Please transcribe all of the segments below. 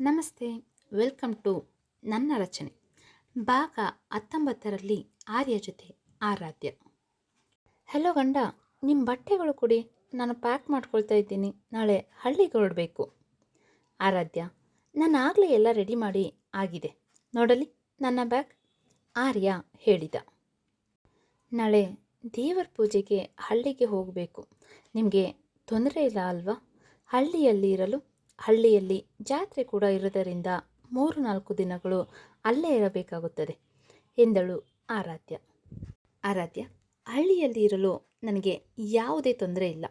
ನಮಸ್ತೆ, welcome to ನನ್ನ ರಚನೆ. ಭಾಗ ಹತ್ತೊಂಬತ್ತರಲ್ಲಿ ಆರ್ಯ ಜೊತೆ ಆರಾಧ್ಯ. ಹಲೋ ಗಂಡ ನಿಮ್ಮ ಬಟ್ಟೆಗಳು ಕೊಡಿ. ನಾನು ಪ್ಯಾಕ್ ಮಾಡ್ಕೊಳ್ತಾ ಇದ್ದೀನಿ. ನಾಳೆ ಹಳ್ಳಿಗೆ ಹೊರಡಬೇಕು. ಆರಾಧ್ಯ ನಾನು ಆಗಲೇ ಎಲ್ಲ ರೆಡಿ ಮಾಡಿ ಆಗಿದೆ. ನೋಡಲಿ, ನನ್ನ ಬ್ಯಾಗ್ ಆರ್ಯ ಹೇಳಿದ. ನಾಳೆ ದೇವರ ಪೂಜೆಗೆ ಹಳ್ಳಿಗೆ ಹೋಗಬೇಕು. ನಿಮಗೆ ತೊಂದರೆ ಇಲ್ಲ ಅಲ್ವಾ? ಹಳ್ಳಿಯಲ್ಲಿ ಇರಲು ಹಳ್ಳಿಯಲ್ಲಿ ಜಾತ್ರೆ ಕೂಡ ಇರುವುದರಿಂದ ಮೂರು ನಾಲ್ಕು ದಿನಗಳು ಅಲ್ಲೇ ಇರಬೇಕಾಗುತ್ತದೆ. ಎಂದಳು ಆರಾಧ್ಯ. ಆರಾಧ್ಯ, ಹಳ್ಳಿಯಲ್ಲಿ ಇರಲು ನನಗೆ ಯಾವುದೇ ತೊಂದರೆ ಇಲ್ಲ.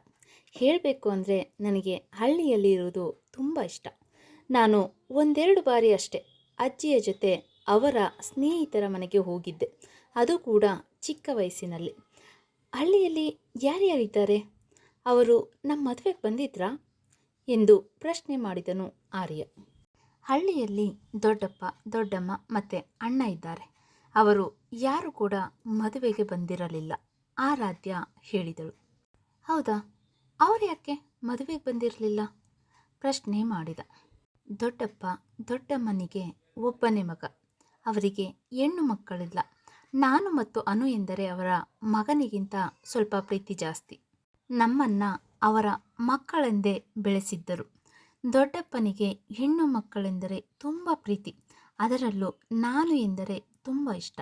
ಹೇಳಬೇಕು ಅಂದರೆ ನನಗೆ ಹಳ್ಳಿಯಲ್ಲಿ ಇರುವುದು ತುಂಬ ಇಷ್ಟ. ನಾನು ಒಂದೆರಡು ಬಾರಿ ಅಷ್ಟೇ ಅಜ್ಜಿಯ ಜೊತೆ ಅವರ ಸ್ನೇಹಿತರ ಮನೆಗೆ ಹೋಗಿದ್ದೆ. ಅದು ಕೂಡ ಚಿಕ್ಕ ವಯಸ್ಸಿನಲ್ಲಿ. ಹಳ್ಳಿಯಲ್ಲಿ ಯಾರ್ಯಾರಿದ್ದಾರೆ? ಅವರು ನಮ್ಮ ಮದುವೆಗೆ ಬಂದಿದ್ರಾ? ಎಂದು ಪ್ರಶ್ನೆ ಮಾಡಿದನು ಆರ್ಯ. ಹಳ್ಳಿಯಲ್ಲಿ ದೊಡ್ಡಪ್ಪ, ದೊಡ್ಡಮ್ಮ ಮತ್ತು ಅಣ್ಣ ಇದ್ದಾರೆ. ಅವರು ಯಾರು ಕೂಡ ಮದುವೆಗೆ ಬಂದಿರಲಿಲ್ಲ, ಆರಾಧ್ಯ ಹೇಳಿದಳು. ಹೌದಾ? ಅವರು ಯಾಕೆ ಮದುವೆಗೆ ಬಂದಿರಲಿಲ್ಲ? ಪ್ರಶ್ನೆ ಮಾಡಿದ. ದೊಡ್ಡಪ್ಪ ದೊಡ್ಡಮ್ಮನಿಗೆ ಒಬ್ಬನೇ ಮಗ. ಅವರಿಗೆ ಹೆಣ್ಣು ಮಕ್ಕಳಿಲ್ಲ. ನಾನು ಮತ್ತು ಅನು ಎಂದರೆ ಅವರ ಮಗನಿಗಿಂತ ಸ್ವಲ್ಪ ಪ್ರೀತಿ ಜಾಸ್ತಿ. ನಮ್ಮನ್ನ ಅವರ ಮಕ್ಕಳೆಂದೇ ಬೆಳೆಸಿದ್ದರು. ದೊಡ್ಡಪ್ಪನಿಗೆ ಹೆಣ್ಣು ಮಕ್ಕಳೆಂದರೆ ತುಂಬ ಪ್ರೀತಿ. ಅದರಲ್ಲೂ ನಾನು ಎಂದರೆ ತುಂಬ ಇಷ್ಟ.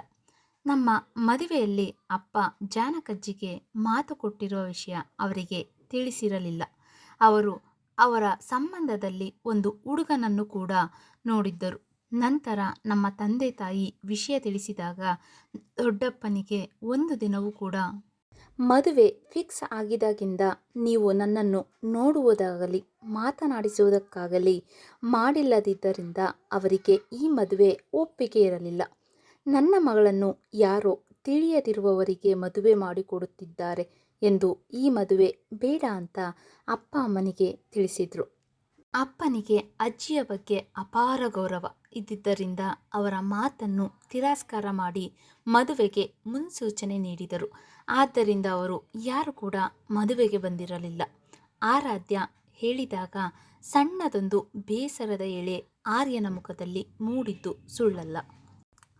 ನಮ್ಮ ಮದುವೆಯಲ್ಲಿ ಅಪ್ಪ ಜಾನಕಜ್ಜಿಗೆ ಮಾತು ಕೊಟ್ಟಿರುವ ವಿಷಯ ಅವರಿಗೆ ತಿಳಿಸಿರಲಿಲ್ಲ. ಅವರು ಅವರ ಸಂಬಂಧದಲ್ಲಿ ಒಂದು ಹುಡುಗನನ್ನು ಕೂಡ ನೋಡಿದ್ದರು. ನಂತರ ನಮ್ಮ ತಂದೆ ತಾಯಿ ವಿಷಯ ತಿಳಿಸಿದಾಗ ದೊಡ್ಡಪ್ಪನಿಗೆ ಒಂದು ದಿನವೂ ಕೂಡ ಮದುವೆ ಫಿಕ್ಸ್ ಆಗಿದಾಗಿಂದ ನೀವು ನನ್ನನ್ನು ನೋಡುವುದಾಗಲಿ, ಮಾತನಾಡಿಸುವುದಕ್ಕಾಗಲಿ ಮಾಡಿಲ್ಲದಿದ್ದರಿಂದ ಅವರಿಗೆ ಈ ಮದುವೆ ಒಪ್ಪಿಗೆ ಇರಲಿಲ್ಲ. ನನ್ನ ಮಗಳನ್ನು ಯಾರೋ ತಿಳಿಯದಿರುವವರಿಗೆ ಮದುವೆ ಮಾಡಿಕೊಡುತ್ತಿದ್ದಾರೆ ಎಂದು ಈ ಮದುವೆ ಬೇಡ ಅಂತ ಅಪ್ಪ ಅಮ್ಮನಿಗೆ ತಿಳಿಸಿದರು. ಅಪ್ಪನಿಗೆ, ಅಜ್ಜಿಯ ಬಗ್ಗೆ ಅಪಾರ ಗೌರವ ಇದ್ದಿದ್ದರಿಂದ ಅವರ ಮಾತನ್ನು ತಿರಸ್ಕಾರ ಮಾಡಿ ಮದುವೆಗೆ ಮುನ್ಸೂಚನೆ ನೀಡಿದರು. ಆದ್ದರಿಂದ ಅವರು ಯಾರು ಕೂಡ ಮದುವೆಗೆ ಬಂದಿರಲಿಲ್ಲ. ಆರಾಧ್ಯ ಹೇಳಿದಾಗ ಸಣ್ಣದೊಂದು ಬೇಸರದ ಎಳೆ ಆರ್ಯನ ಮುಖದಲ್ಲಿ ಮೂಡಿದ್ದು ಸುಳ್ಳಲ್ಲ.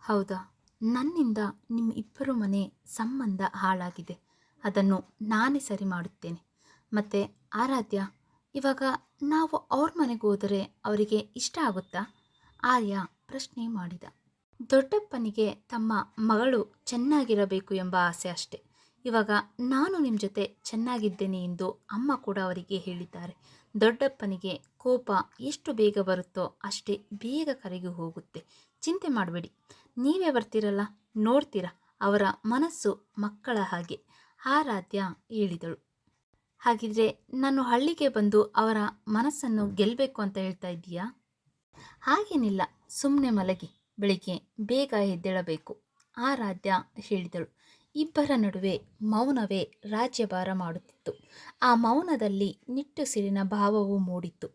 ಹೌದಾ? ನನ್ನಿಂದ ನಿಮ್ಮ ಇಬ್ಬರು ಮನೆ ಸಂಬಂಧ ಹಾಳಾಗಿದೆ. ಅದನ್ನು ನಾನೇ ಸರಿ ಮಾಡುತ್ತೇನೆ. ಮತ್ತು ಆರಾಧ್ಯ ಇವಾಗ ನಾವು ಅವ್ರ ಮನೆಗೆ ಹೋದರೆ ಅವರಿಗೆ ಇಷ್ಟ ಆಗುತ್ತಾ? ಆರ್ಯ ಪ್ರಶ್ನೆ ಮಾಡಿದ. ದೊಡ್ಡಪ್ಪನಿಗೆ ತಮ್ಮ ಮಗಳು ಚೆನ್ನಾಗಿರಬೇಕು ಎಂಬ ಆಸೆ ಅಷ್ಟೆ. ಇವಾಗ ನಾನು ನಿಮ್ಮ ಜೊತೆ ಚೆನ್ನಾಗಿದ್ದೇನೆ ಎಂದು ಅಮ್ಮ ಕೂಡ ಅವರಿಗೆ ಹೇಳಿದ್ದಾರೆ. ದೊಡ್ಡಪ್ಪನಿಗೆ ಕೋಪ ಎಷ್ಟು ಬೇಗ ಬರುತ್ತೋ ಅಷ್ಟೇ ಬೇಗ ಕರೆಗೆ ಹೋಗುತ್ತೆ. ಚಿಂತೆ ಮಾಡಬೇಡಿ. ನೀವೇ ಬರ್ತೀರಲ್ಲ? ನೋಡ್ತೀರಾ? ಅವರ ಮನಸ್ಸು ಮಕ್ಕಳ ಹಾಗೆ. ಆರಾಧ್ಯ ಹೇಳಿದಳು. ಹಾಗಿದ್ರೆ ನಾನು ಹಳ್ಳಿಗೆ ಬಂದು ಅವರ ಮನಸ್ಸನ್ನು ಗೆಲ್ಲಬೇಕು ಅಂತ ಹೇಳ್ತಾ ಇದ್ದೀಯಾ? ಹಾಗೇನಿಲ್ಲ ಸುಮ್ಮನೆ ಮಲಗಿ, ಬೆಳಿಗ್ಗೆ ಬೇಗ ಎದ್ದೇಳಬೇಕು ಆರಾಧ್ಯ ಹೇಳಿದಳು. ಇಬ್ಬರ ನಡುವೆ ಮೌನವೇ ರಾಜ್ಯಭಾರ ಮಾಡುತ್ತಿತ್ತು. ಆ ಮೌನದಲ್ಲಿ ನಿಟ್ಟುಸಿರಿನ ಭಾವವು ಮೂಡಿತ್ತು.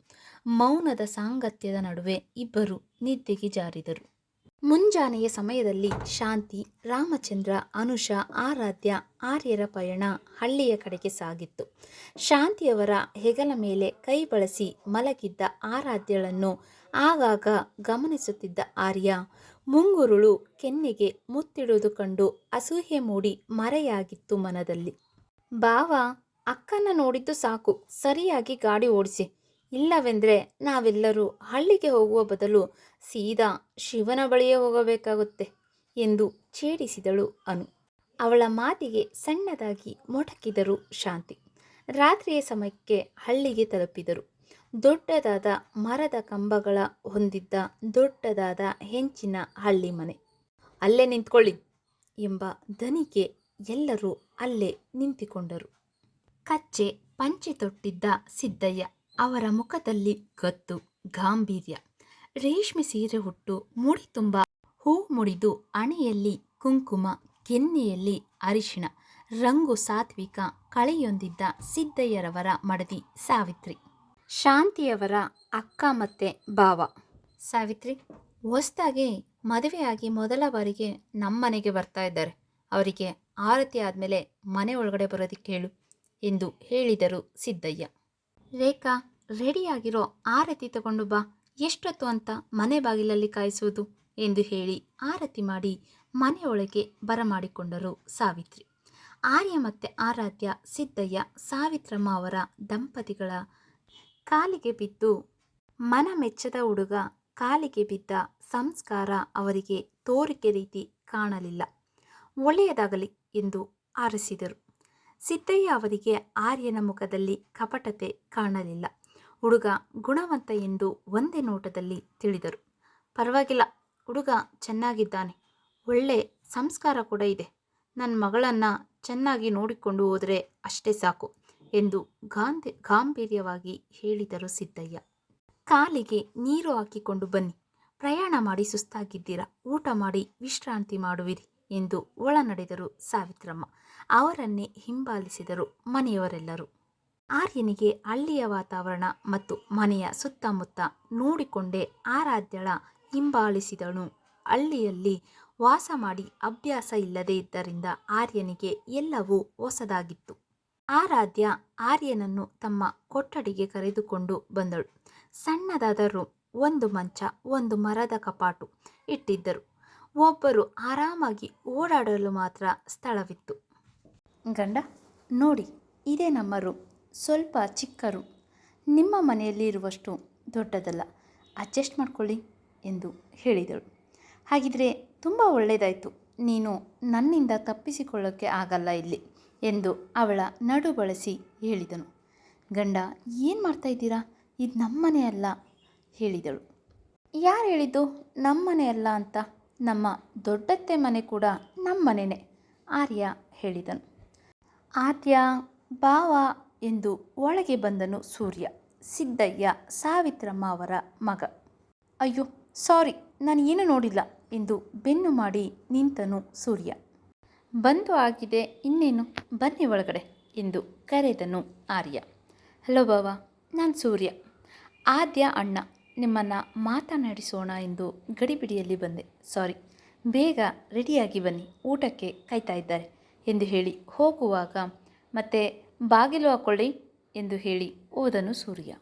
ಮೌನದ ಸಾಂಗತ್ಯದ ನಡುವೆ ಇಬ್ಬರು ನಿದ್ದೆಗೆ ಜಾರಿದರು. ಮುಂಜಾನೆಯ ಸಮಯದಲ್ಲಿ ಶಾಂತಿ, ರಾಮಚಂದ್ರ, ಅನುಷ, ಆರಾಧ್ಯ, ಆರ್ಯರ ಪಯಣ ಹಳ್ಳಿಯ ಕಡೆಗೆ ಸಾಗಿತ್ತು. ಶಾಂತಿಯವರ ಹೆಗಲ ಮೇಲೆ ಕೈ ಬಳಸಿ ಮಲಗಿದ್ದ ಆರಾಧ್ಯಳನ್ನು ಆಗಾಗ ಗಮನಿಸುತ್ತಿದ್ದ ಆರ್ಯ, ಮುಂಗುರುಳು ಕೆನ್ನೆಗೆ ಮುತ್ತಿಡುವುದು ಕಂಡು ಅಸೂಹೆ ಮೂಡಿ ಮರೆಯಾಗಿತ್ತು ಮನದಲ್ಲಿ. ಬಾವ, ಅಕ್ಕನ ನೋಡಿದ್ದು ಸಾಕು. ಸರಿಯಾಗಿ ಗಾಡಿ ಓಡಿಸಿ. ಇಲ್ಲವೆಂದರೆ ನಾವೆಲ್ಲರೂ ಹಳ್ಳಿಗೆ ಹೋಗುವ ಬದಲು ಸೀದಾ ಶಿವನ ಬಳಿಯೇ ಹೋಗಬೇಕಾಗುತ್ತೆ ಎಂದು ಛೇಡಿಸಿದಳು ಅನು. ಅವಳ ಮಾತಿಗೆ ಸಣ್ಣದಾಗಿ ಮೊಟಕಿದರು ಶಾಂತಿ. ರಾತ್ರಿಯ ಸಮಯಕ್ಕೆ ಹಳ್ಳಿಗೆ ತಲುಪಿದರು. ದೊಡ್ಡದಾದ ಮರದ ಕಂಬಗಳ ಹೊಂದಿದ್ದ ದೊಡ್ಡದಾದ ಹೆಂಚಿನ ಹಳ್ಳಿ ಮನೆ. ಅಲ್ಲೇ ನಿಂತ್ಕೊಳ್ಳಿ ಎಂಬ ದನಿಗೆ ಎಲ್ಲರೂ ಅಲ್ಲೇ ನಿಂತಿಕೊಂಡರು. ಕಚ್ಚೆ ಪಂಚೆ ತೊಟ್ಟಿದ್ದ ಸಿದ್ದಯ್ಯ. ಅವರ ಮುಖದಲ್ಲಿ ಗತ್ತು ಗಾಂಭೀರ್ಯ. ರೇಷ್ಮೆ ಸೀರೆ ಹುಟ್ಟು ಮುಡಿ ತುಂಬ. ಹೂ ಮುಡಿದು ಅಣೆಯಲ್ಲಿ ಕುಂಕುಮ, ಕೆನ್ನೆಯಲ್ಲಿ ಅರಿಶಿಣ. ರಂಗು ಸಾತ್ವಿಕ ಕಳೆಯೊಂದಿದ್ದ ಸಿದ್ದಯ್ಯರವರ ಮಡದಿ ಸಾವಿತ್ರಿ. ಶಾಂತಿಯವರ ಅಕ್ಕ ಮತ್ತೆ ಭಾವ. ಸಾವಿತ್ರಿ, ಹೊಸ್ದಾಗಿ ಮದುವೆಯಾಗಿ ಮೊದಲ ಬಾರಿಗೆ ನಮ್ಮನೆಗೆ ಬರ್ತಾ ಇದ್ದಾರೆ. ಅವರಿಗೆ ಆರತಿ ಆದಮೇಲೆ ಮನೆ ಒಳಗಡೆ ಬರೋದಕ್ಕೆ ಹೇಳು ಎಂದು ಹೇಳಿದರು ಸಿದ್ದಯ್ಯ. ರೇಖಾ ರೆಡಿಯಾಗಿರೋ ಆರತಿ ತಗೊಂಡು ಬಾ. ಎಷ್ಟೊತ್ತು ಅಂತ ಮನೆ ಬಾಗಿಲಲ್ಲಿ ಕಾಯಿಸುವುದು ಎಂದು ಹೇಳಿ ಆರತಿ ಮಾಡಿ ಮನೆಯೊಳಗೆ ಬರಮಾಡಿಕೊಂಡರು ಸಾವಿತ್ರಿ. ಆರ್ಯ ಮತ್ತೆ ಆರಾಧ್ಯ, ಸಿದ್ದಯ್ಯ, ಸಾವಿತ್ರಮ್ಮ ಅವರ ದಂಪತಿಗಳ ಕಾಲಿಗೆ ಬಿದ್ದು ಮನ ಮೆಚ್ಚದ ಹುಡುಗ ಕಾಲಿಗೆ ಬಿದ್ದ ಸಂಸ್ಕಾರ ಅವರಿಗೆ ತೋರಿಕೆ ರೀತಿ ಕಾಣಲಿಲ್ಲ. ಒಳ್ಳೆಯದಾಗಲಿ ಎಂದು ಆರಿಸಿದರು. ಸಿದ್ದಯ್ಯ ಅವರಿಗೆ ಆರ್ಯನ ಮುಖದಲ್ಲಿ ಕಪಟತೆ ಕಾಣಲಿಲ್ಲ. ಹುಡುಗ ಗುಣವಂತ ಎಂದು ಒಂದೇ ನೋಟದಲ್ಲಿ ತಿಳಿದರು. ಪರವಾಗಿಲ್ಲ, ಹುಡುಗ ಚೆನ್ನಾಗಿದ್ದಾನೆ. ಒಳ್ಳೆ ಸಂಸ್ಕಾರ ಕೂಡ ಇದೆ. ನನ್ನ ಮಗಳನ್ನು ಚೆನ್ನಾಗಿ ನೋಡಿಕೊಂಡು ಹೋದರೆ ಅಷ್ಟೇ ಸಾಕು ಎಂದು ಗಾಂಧಿ ಗಾಂಭೀರ್ಯವಾಗಿ ಹೇಳಿದರು ಸಿದ್ದಯ್ಯ. ಕಾಲಿಗೆ ನೀರು ಹಾಕಿಕೊಂಡು ಬನ್ನಿ. ಪ್ರಯಾಣ ಮಾಡಿ ಸುಸ್ತಾಗಿದ್ದೀರಾ. ಊಟ ಮಾಡಿ ವಿಶ್ರಾಂತಿ ಮಾಡುವಿರಿ ಎಂದು ಒಳ ನಡೆದರು ಸಾವಿತ್ರಮ್ಮ. ಅವರನ್ನೇ ಹಿಂಬಾಲಿಸಿದರು ಮನೆಯವರೆಲ್ಲರೂ. ಆರ್ಯನಿಗೆ ಹಳ್ಳಿಯ ವಾತಾವರಣ ಮತ್ತು ಮನೆಯ ಸುತ್ತಮುತ್ತ ನೋಡಿಕೊಂಡೇ ಆರಾಧ್ಯಳ ಹಿಂಬಾಲಿಸಿದಳು. ಹಳ್ಳಿಯಲ್ಲಿ ವಾಸ ಮಾಡಿ ಅಭ್ಯಾಸ ಇಲ್ಲದೇ ಇದ್ದರಿಂದ ಆರ್ಯನಿಗೆ ಎಲ್ಲವೂ ಹೊಸದಾಗಿತ್ತು. ಆರಾಧ್ಯ ಆರ್ಯನನ್ನು ತಮ್ಮ ಕೊಠಡಿಗೆ ಕರೆದುಕೊಂಡು ಬಂದಳು. ಸಣ್ಣದಾದ ರೂಮ್ ಒಂದು ಮಂಚ, ಒಂದು ಮರದ ಕಪಾಟು ಇಟ್ಟಿದ್ದರು. ಒಬ್ಬರು ಆರಾಮಾಗಿ ಓಡಾಡಲು ಮಾತ್ರ ಸ್ಥಳವಿತ್ತು. ಗಂಡ, ನೋಡಿ, ಇದೇ ನಮ್ಮ ರೂಮ್ ಸ್ವಲ್ಪ ಚಿಕ್ಕರು. ನಿಮ್ಮ ಮನೆಯಲ್ಲಿ ಇರುವಷ್ಟು ದೊಡ್ಡದಲ್ಲ. ಅಡ್ಜಸ್ಟ್ ಮಾಡಿಕೊಳ್ಳಿ ಎಂದು ಹೇಳಿದಳು. ಹಾಗಿದ್ರೆ ತುಂಬ ಒಳ್ಳೆಯದಾಯಿತು ನೀನು ನನ್ನಿಂದ ತಪ್ಪಿಸಿಕೊಳ್ಳೋಕ್ಕೆ ಆಗಲ್ಲ ಇಲ್ಲಿ ಎಂದು ಅವಳ ನಡು ಬಳಸಿ ಹೇಳಿದನು. ಗಂಡ, ಏನು ಮಾಡ್ತಾ ಇದ್ದೀರಾ? ಇದು ನಮ್ಮನೆಯಲ್ಲ ಹೇಳಿದಳು. ಯಾರು ಹೇಳಿದ್ದು? ನಮ್ಮನೆ ಅಲ್ಲ ಅಂತ. ನಮ್ಮ ದೊಡ್ಡತ್ತೆ ಮನೆ ಕೂಡ ನಮ್ಮನೆಯೇ ಆರ್ಯ ಹೇಳಿದನು. ಆರ್ಯ, ಭಾವ ಎಂದು ಒಳಗೆ ಬಂದನು ಸೂರ್ಯ. ಸಿದ್ದಯ್ಯ, ಸಾವಿತ್ರಮ್ಮ ಅವರ ಮಗ. ಅಯ್ಯೋ, ಸಾರಿ, ನಾನು ಏನು ನೋಡಿಲ್ಲ ಎಂದು ಬೆನ್ನು ಮಾಡಿ ನಿಂತನು ಸೂರ್ಯ. ಬಂದು ಆಗಿದೆ, ಇನ್ನೇನು? ಬನ್ನಿ ಒಳಗಡೆ ಎಂದು ಕರೆದನು ಆರ್ಯ. ಹಲೋ ಬಾವ, ನಾನು ಸೂರ್ಯ. ಆದ್ಯ ಅಣ್ಣ, ನಿಮ್ಮನ್ನು ಮಾತನಾಡಿಸೋಣ ಎಂದು ಗಡಿಬಿಡಿಯಲ್ಲಿ ಬಂದೆ. ಸಾರಿ, ಬೇಗ ರೆಡಿಯಾಗಿ ಬನ್ನಿ, ಊಟಕ್ಕೆ ಕಾಯ್ತಾ ಇದ್ದಾರೆ ಎಂದು ಹೇಳಿ ಹೋಗುವಾಗ ಮತ್ತೆ ಬಾಗಿಲು ಹಾಕ್ಕೊಳ್ಳಿ ಎಂದು ಹೇಳಿ ಹೋದನು ಸೂರ್ಯ.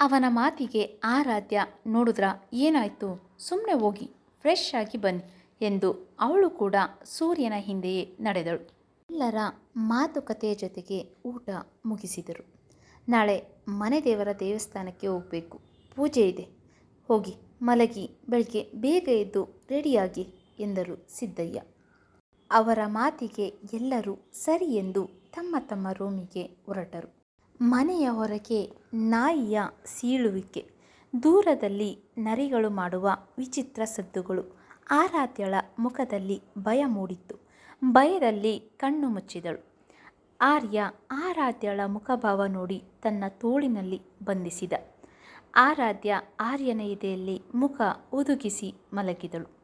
ಅವನ ಮಾತಿಗೆ ಆರಾಧ್ಯ ನೋಡಿದ್ರ ಏನಾಯಿತು? ಸುಮ್ಮನೆ ಹೋಗಿ ಫ್ರೆಶ್ ಆಗಿ ಬನ್ನಿ ಎಂದು ಅವಳು ಕೂಡ ಸೂರ್ಯನ ಹಿಂದೆಯೇ ನಡೆದಳು. ಎಲ್ಲರ ಮಾತುಕತೆಯ ಜೊತೆಗೆ ಊಟ ಮುಗಿಸಿದರು. ನಾಳೆ ಮನೆ ದೇವರ ದೇವಸ್ಥಾನಕ್ಕೆ ಹೋಗಬೇಕು. ಪೂಜೆ ಇದೆ. ಹೋಗಿ, ಮಲಗಿ, ಬೆಳಗ್ಗೆ ಬೇಗ ಎದ್ದು ರೆಡಿಯಾಗಿ ಎಂದರು ಸಿದ್ದಯ್ಯ. ಅವರ ಮಾತಿಗೆ ಎಲ್ಲರೂ ಸರಿ ಎಂದು ತಮ್ಮ ತಮ್ಮ ರೂಮಿಗೆ ಹೊರಟರು. ಮನೆಯ ಹೊರಗೆ ನಾಯಿಯ ಸೀಳುವಿಕೆ, ದೂರದಲ್ಲಿ ನರಿಗಳು ಮಾಡುವ ವಿಚಿತ್ರ ಸದ್ದುಗಳು. ಆರಾಧ್ಯಳ ಮುಖದಲ್ಲಿ ಭಯ ಮೂಡಿತ್ತು. ಭಯದಲ್ಲಿ ಕಣ್ಣು ಮುಚ್ಚಿದಳು. ಆರ್ಯ ಆರಾಧ್ಯಳ ಮುಖಭಾವ ನೋಡಿ ತನ್ನ ತೋಳಿನಲ್ಲಿ ಬಂಧಿಸಿದ. ಆರಾಧ್ಯ ಆರ್ಯನ ಎದೆಯಲ್ಲಿ ಮುಖ ಒದುಗಿಸಿ ಮಲಗಿದಳು.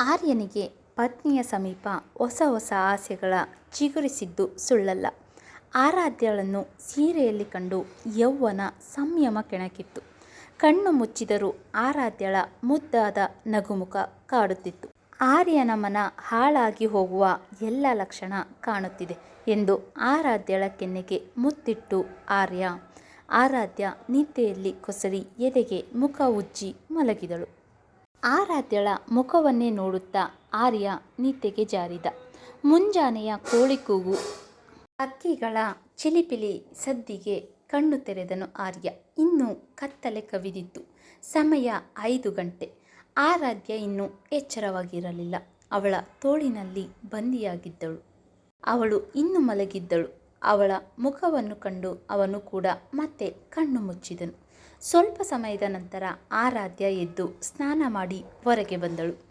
ಆರ್ಯನಿಗೆ ಪತ್ನಿಯ ಸಮೀಪ ಹೊಸ ಹೊಸ ಆಸೆಗಳ ಚಿಗುರಿಸಿದ್ದು ಸುಳ್ಳಲ್ಲ. ಆರಾಧ್ಯಳನ್ನು ಸೀರೆಯಲ್ಲಿ ಕಂಡು ಯೌವನ ಸಂಯಮ ಕೆಣಕಿತ್ತು. ಕಣ್ಣು ಮುಚ್ಚಿದರೂ ಆರಾಧ್ಯಳ ಮುದ್ದಾದ ನಗುಮುಖ ಕಾಡುತ್ತಿತ್ತು. ಆರ್ಯನ ಮನ ಹಾಳಾಗಿ ಹೋಗುವ ಎಲ್ಲ ಲಕ್ಷಣ ಕಾಣುತ್ತಿದೆ ಎಂದು ಆರಾಧ್ಯಳ ಕೆನ್ನೆಗೆ ಮುತ್ತಿಟ್ಟು ಆರ್ಯ. ಆರಾಧ್ಯ ನಿದ್ದೆಯಲ್ಲಿ ಕೊಸರಿ ಎದೆಗೆ ಮುಖ ಉಜ್ಜಿ ಮಲಗಿದಳು. ಆರಾಧ್ಯಳ ಮುಖವನ್ನೇ ನೋಡುತ್ತಾ ಆರ್ಯ ನಿದ್ದೆಗೆ ಜಾರಿದ. ಮುಂಜಾನೆಯ ಕೋಳಿ ಕೂಗು. ಹಕ್ಕಿಗಳ ಚಿಲಿಪಿಲಿ ಸದ್ದಿಗೆ ಕಣ್ಣು ತೆರೆದನು ಆರ್ಯ. ಇನ್ನೂ ಕತ್ತಲೆ ಕವಿದಿತ್ತು. ಸಮಯ ಐದು ಗಂಟೆ. ಆರಾಧ್ಯ ಇನ್ನೂ ಎಚ್ಚರವಾಗಿರಲಿಲ್ಲ. ಅವಳ ತೋಳಿನಲ್ಲಿ ಬಂದಿಯಾಗಿದ್ದಳು. ಅವಳು ಇನ್ನು ಮಲಗಿದ್ದಳು. ಅವಳ ಮುಖವನ್ನು ಕಂಡು ಅವನು ಕೂಡ ಮತ್ತೆ ಕಣ್ಣು ಮುಚ್ಚಿದನು. ಸ್ವಲ್ಪ ಸಮಯದ ನಂತರ ಆರಾಧ್ಯ ಎದ್ದು ಸ್ನಾನ ಮಾಡಿ ಹೊರಗೆ ಬಂದಳು.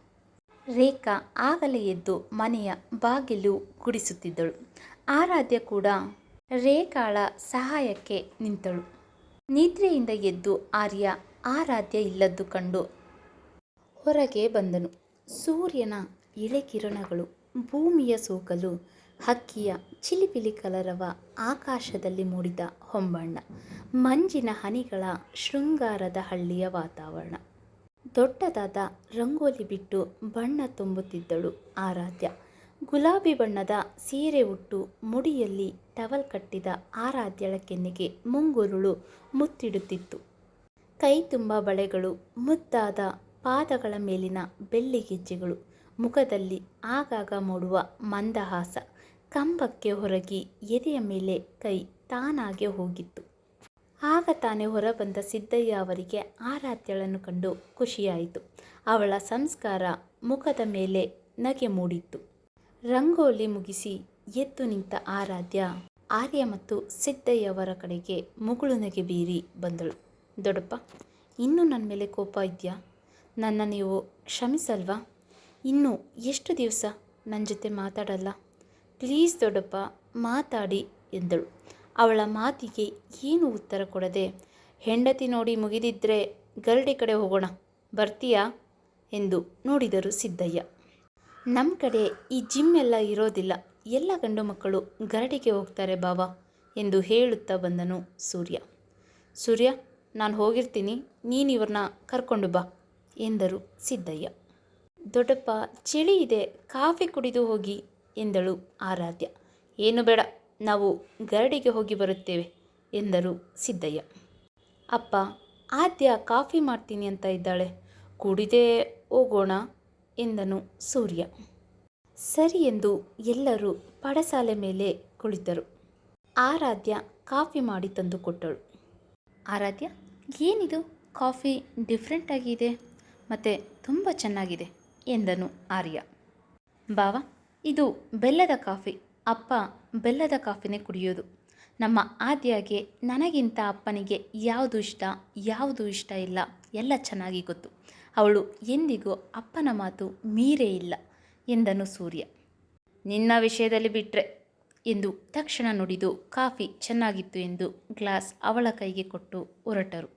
ರೇಖಾ ಆಗಲೇ ಎದ್ದು ಮನೆಯ ಬಾಗಿಲು ಗುಡಿಸುತ್ತಿದ್ದಳು. ಆರಾಧ್ಯ ಕೂಡ ರೇಖಾಳ ಸಹಾಯಕ್ಕೆ ನಿಂತಳು. ನಿದ್ರೆಯಿಂದ ಎದ್ದು ಆರ್ಯ ಆರಾಧ್ಯ ಇಲ್ಲದ್ದು ಕಂಡು ಹೊರಗೆ ಬಂದನು. ಸೂರ್ಯನ ಎಳೆಕಿರಣಗಳು ಭೂಮಿಯ ಸೋಕಲು ಹಕ್ಕಿಯ ಚಿಲಿಪಿಲಿ ಕಲರವ ಆಕಾಶದಲ್ಲಿ ಮೂಡಿದ ಹೊಂಬಣ್ಣ, ಮಂಜಿನ ಹನಿಗಳ ಶೃಂಗಾರದ ಹಳ್ಳಿಯ ವಾತಾವರಣ. ದೊಡ್ಡದಾದ ರಂಗೋಲಿ ಬಿಟ್ಟು ಬಣ್ಣ ತುಂಬುತ್ತಿದ್ದಳು ಆರಾಧ್ಯ. ಗುಲಾಬಿ ಬಣ್ಣದ ಸೀರೆ ಉಟ್ಟು ಮುಡಿಯಲ್ಲಿ ಟವಲ್ ಕಟ್ಟಿದ ಆರಾಧ್ಯಳ ಕೆನ್ನೆಗೆ ಮುಂಗುರುಳು ಮುತ್ತಿಡುತ್ತಿತ್ತು. ಕೈ ತುಂಬ ಬಳೆಗಳು, ಮುದ್ದಾದ ಪಾದಗಳ ಮೇಲಿನ ಬೆಳ್ಳಿ ಗೆಜ್ಜೆಗಳು, ಮುಖದಲ್ಲಿ ಆಗಾಗ ಮೂಡುವ ಮಂದಹಾಸ, ಕಂಬಕ್ಕೆ ಹೊರಗಿ ಎದೆಯ ಮೇಲೆ ಕೈ ತಾನಾಗೆ ಹೋಗಿತ್ತು. ಆಗ ತಾನೇ ಹೊರಬಂದ ಸಿದ್ದಯ್ಯ ಅವರಿಗೆ ಆರಾಧ್ಯಳನ್ನು ಕಂಡು ಖುಷಿಯಾಯಿತು. ಅವಳ ಸಂಸ್ಕಾರ ಮುಖದ ಮೇಲೆ ನಗೆ ಮೂಡಿತ್ತು. ರಂಗೋಲಿ ಮುಗಿಸಿ ಎದ್ದು ನಿಂತ ಆರಾಧ್ಯ, ಆರ್ಯ ಮತ್ತು ಸಿದ್ದಯ್ಯವರ ಕಡೆಗೆ ಮುಗುಳು ನಗೆ ಬೀರಿ ಬಂದಳು. ದೊಡ್ಡಪ್ಪ, ಇನ್ನೂ ನನ್ನ ಮೇಲೆ ಕೋಪ ಇದೆಯಾ? ನನ್ನ ನೀವು ಕ್ಷಮಿಸಲ್ವಾ? ಇನ್ನೂ ಎಷ್ಟು ದಿವಸ ನನ್ನ ಜೊತೆ ಮಾತಾಡಲ್ಲ? ಪ್ಲೀಸ್ ದೊಡ್ಡಪ್ಪ, ಮಾತಾಡಿ ಎಂದಳು. ಅವಳ ಮಾತಿಗೆ ಏನು ಉತ್ತರ ಕೊಡದೆ, ಹೆಂಡತಿ ನೋಡಿ ಮುಗಿದಿದ್ರೆ ಗರಡಿ ಕಡೆ ಹೋಗೋಣ, ಬರ್ತೀಯಾ? ಎಂದು ನೋಡಿದರು ಸಿದ್ದಯ್ಯ. ನಮ್ಮ ಕಡೆ ಈ ಜಿಮ್ ಎಲ್ಲ ಇರೋದಿಲ್ಲ, ಎಲ್ಲ ಗಂಡು ಮಕ್ಕಳು ಗರಡಿಗೆ ಹೋಗ್ತಾರೆ ಬಾವಾ, ಎಂದು ಹೇಳುತ್ತಾ ಬಂದನು ಸೂರ್ಯ. ಸೂರ್ಯ, ನಾನು ಹೋಗಿರ್ತೀನಿ, ನೀನು ಇವ್ರನ್ನ ಕರ್ಕೊಂಡು ಬಾ, ಎಂದರು ಸಿದ್ದಯ್ಯ. ದೊಡ್ಡಪ್ಪ, ಚಳಿ ಇದೆ, ಕಾಫಿ ಕುಡಿದು ಹೋಗಿ, ಎಂದಳು ಆರಾಧ್ಯ. ಏನು ಬೇಡ ನಾವು ಗರಡಿಗೆ ಹೋಗಿ ಬರುತ್ತೇವೆ ಎಂದರು ಸಿದ್ದಯ್ಯ. ಅಪ್ಪ, ಆದ್ಯ ಕಾಫಿ ಮಾಡ್ತೀನಿ ಅಂತ ಇದ್ದಾಳೆ. ಕುಡಿದೇ ಹೋಗೋಣ ಎಂದನು ಸೂರ್ಯ. ಸರಿ ಎಂದು ಎಲ್ಲರೂ ಪಡಸಾಲೆ ಮೇಲೆ ಕುಳಿತರು. ಆರಾಧ್ಯ ಕಾಫಿ ಮಾಡಿ ತಂದು ಕೊಟ್ಟಳು. ಆರಾಧ್ಯ, ಏನಿದು? ಕಾಫಿ ಡಿಫ್ರೆಂಟಾಗಿದೆ ಮತ್ತು ತುಂಬ ಚೆನ್ನಾಗಿದೆ ಎಂದನು ಆರ್ಯ. ಬಾವ, ಇದು ಬೆಲ್ಲದ ಕಾಫಿ. ಅಪ್ಪ ಬೆಲ್ಲದ ಕಾಫಿನೇ ಕುಡಿಯೋದು. ನಮ್ಮ ಆದ್ಯಾಗೆ ನನಗಿಂತ ಅಪ್ಪನಿಗೆ ಯಾವುದು ಇಷ್ಟ ಯಾವುದು ಇಷ್ಟ ಇಲ್ಲ, ಎಲ್ಲ ಚೆನ್ನಾಗಿ ಗೊತ್ತು. ಅವಳು ಎಂದಿಗೂ ಅಪ್ಪನ ಮಾತು ಮೀರೇ ಇಲ್ಲ ಎಂದನು ಸೂರ್ಯ. ನಿನ್ನ ವಿಷಯದಲ್ಲಿ ಬಿಟ್ಟರೆ ಎಂದು ತಕ್ಷಣ ನುಡಿದು ಕಾಫಿ ಚೆನ್ನಾಗಿತ್ತು ಎಂದು ಗ್ಲಾಸ್ ಅವಳ ಕೈಗೆ ಕೊಟ್ಟು ಹೊರಟರು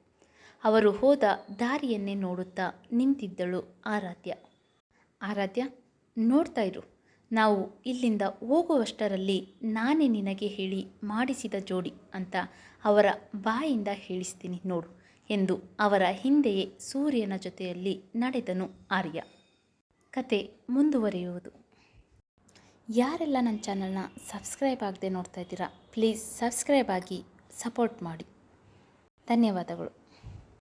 ಅವರು ಹೋದ ದಾರಿಯನ್ನೇ ನೋಡುತ್ತಾ ನಿಂತಿದ್ದಳು ಆರಾಧ್ಯ. ಆರಾಧ್ಯ, ನೋಡ್ತಾ ಇರು. ನಾವು ಇಲ್ಲಿಂದ ಹೋಗುವಷ್ಟರಲ್ಲಿ ನಾನೇ ನಿನಗೆ ಹೇಳಿ ಮಾಡಿಸಿದ ಜೋಡಿ ಅಂತ ಅವರ ಬಾಯಿಂದ ಹೇಳಿಸ್ತೀನಿ ನೋಡು ಎಂದು ಅವರ ಹಿಂದೆಯೇ ಸೂರ್ಯನ ಜೊತೆಯಲ್ಲಿ ನಡೆದನು ಆರ್ಯ. ಕತೆ ಮುಂದುವರಿಯುವುದು. ಯಾರೆಲ್ಲ ನನ್ನ ಚಾನಲ್ನ ಸಬ್ಸ್ಕ್ರೈಬ್ ಆಗದೆ ನೋಡ್ತಾ ಇದ್ದೀರಾ, ಪ್ಲೀಸ್ ಸಬ್ಸ್ಕ್ರೈಬ್ ಆಗಿ ಸಪೋರ್ಟ್ ಮಾಡಿ. ಧನ್ಯವಾದಗಳು.